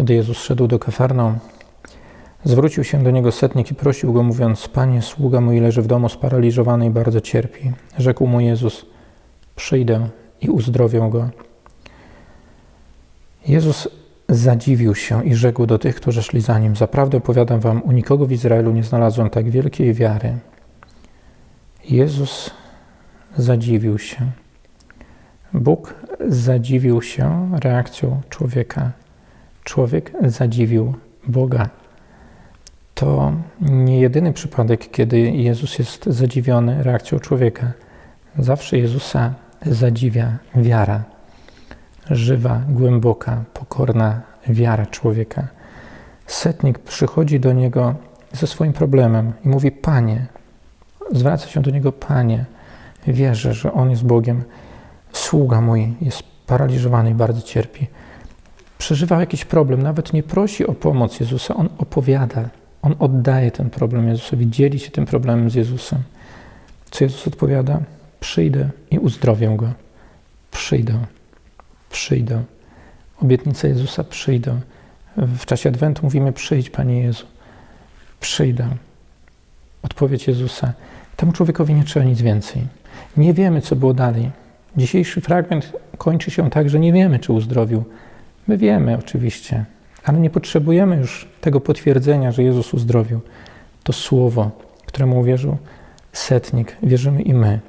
Gdy Jezus szedł do Kafarnaum, zwrócił się do niego setnik i prosił go, mówiąc: Panie, sługa mój leży w domu sparaliżowany i bardzo cierpi. Rzekł mu Jezus: Przyjdę i uzdrowię go. Jezus zadziwił się i rzekł do tych, którzy szli za nim: Zaprawdę powiadam wam, u nikogo w Izraelu nie znalazłem tak wielkiej wiary. Jezus zadziwił się. Bóg zadziwił się reakcją człowieka. Człowiek zadziwił Boga. To nie jedyny przypadek, kiedy Jezus jest zadziwiony reakcją człowieka. Zawsze Jezusa zadziwia wiara. Żywa, głęboka, pokorna wiara człowieka. Setnik przychodzi do niego ze swoim problemem i mówi: Panie, zwraca się do niego: Panie, wierzę, że on jest Bogiem. Sługa mój jest paraliżowany i bardzo cierpi. Przeżywa jakiś problem, nawet nie prosi o pomoc Jezusa, on opowiada, on oddaje ten problem Jezusowi, dzieli się tym problemem z Jezusem. Co Jezus odpowiada? Przyjdę i uzdrowię go. Przyjdę, przyjdę. Obietnica Jezusa przyjdę. W czasie Adwentu mówimy: Przyjdź, Panie Jezu. Przyjdę. Odpowiedź Jezusa. Temu człowiekowi nie trzeba nic więcej. Nie wiemy, co było dalej. Dzisiejszy fragment kończy się tak, że nie wiemy, czy uzdrowił. My wiemy oczywiście, ale nie potrzebujemy już tego potwierdzenia, że Jezus uzdrowił. To słowo, któremu uwierzył setnik, wierzymy i my.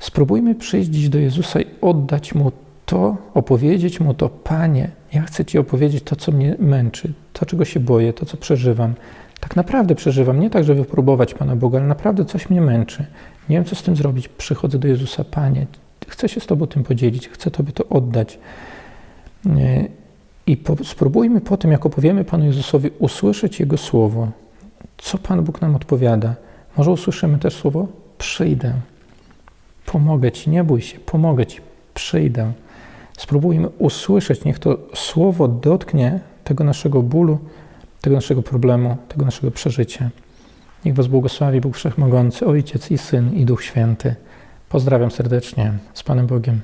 Spróbujmy przyjść dziś do Jezusa i oddać Mu to, opowiedzieć Mu to, Panie, ja chcę Ci opowiedzieć to, co mnie męczy, to, czego się boję, to, co przeżywam. Tak naprawdę przeżywam, nie tak, żeby wypróbować Pana Boga, ale naprawdę coś mnie męczy. Nie wiem, co z tym zrobić. Przychodzę do Jezusa, Panie, chcę się z Tobą tym podzielić, chcę Tobie to oddać. I po, spróbujmy po tym, jak opowiemy Panu Jezusowi, usłyszeć Jego słowo. Co Pan Bóg nam odpowiada? Może usłyszymy też słowo: Przyjdę. Pomogę Ci, nie bój się, pomogę Ci, przyjdę. Spróbujmy usłyszeć, niech to słowo dotknie tego naszego bólu, tego naszego problemu, tego naszego przeżycia. Niech Was błogosławi Bóg Wszechmogący, Ojciec i Syn i Duch Święty. Pozdrawiam serdecznie z Panem Bogiem.